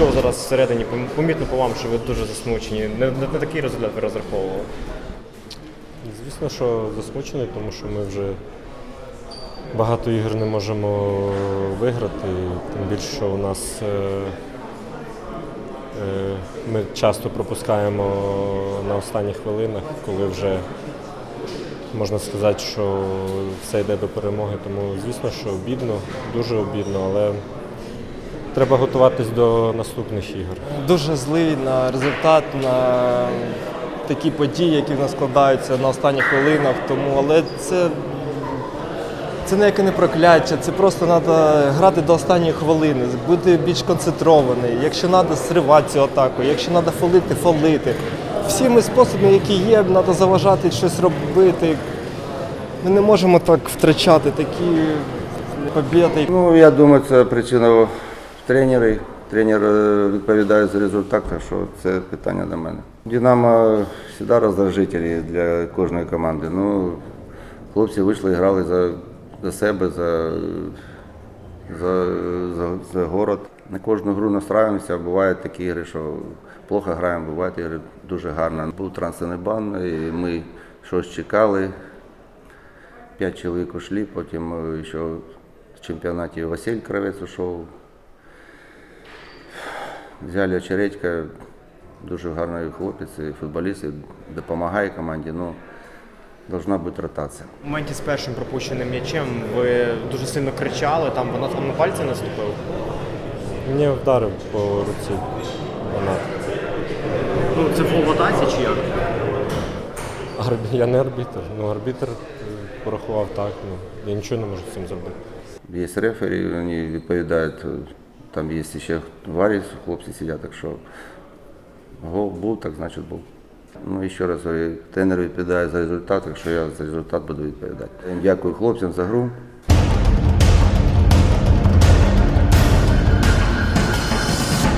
що зараз всередині помітно по вам, що ви дуже засмучені. Не, не, не такий результат ви розраховували. Звісно, що засмучений, тому що ми вже багато ігор не можемо виграти. Тим більше, що у нас е, е, ми часто пропускаємо на останніх хвилинах, коли вже можна сказати, що все йде до перемоги. Тому, звісно, що обідно, дуже обідно, але треба готуватись до наступних ігор. Дуже злий на результат, на такі події, які в нас складаються на останніх хвилинах. Тому, але це, це ніяке не прокляття, це просто треба грати до останньої хвилини, бути більш концентрований. Якщо треба зривати цю атаку, якщо треба фолити, фолити. Всіми способами, які є, треба заважати щось робити. Ми не можемо так втрачати такі побіди. Ну, я думаю, це причина в тренері. Тренер е, відповідає за результат, так що це питання до мене. Динамо завжди роздражителі для кожної команди. Ну, хлопці вийшли і грали за, за себе, за, за, за, за город. На кожну гру настраюємося. Бувають такі ігри, що плохо граємо, бувають ігри дуже гарно. Був трансферний бан, і ми щось чекали. П'ять чоловік ушли, потім е, ще в чемпіонаті Василь Кравець ушов. Взяли очередька, дуже гарний хлопець, і футболіст, і допомагає команді. Ну, должна бути ротація. В моменті з першим пропущеним м'ячем ви дуже сильно кричали, там вона там на пальці наступив. Мені вдарив по руці. Вона. Ну це фол в атаці чи як? Арбі- Я не арбітр. Ну, арбітр порахував так. Ну, я нічого не можу з цим зробити. Є рефері, вони відповідають, там є ще варі, хлопці сидять, так що гол був, так значить був. Ну і ще раз говорю, тренер відповідає за результат, так що я за результат буду відповідати. Дякую хлопцям за гру.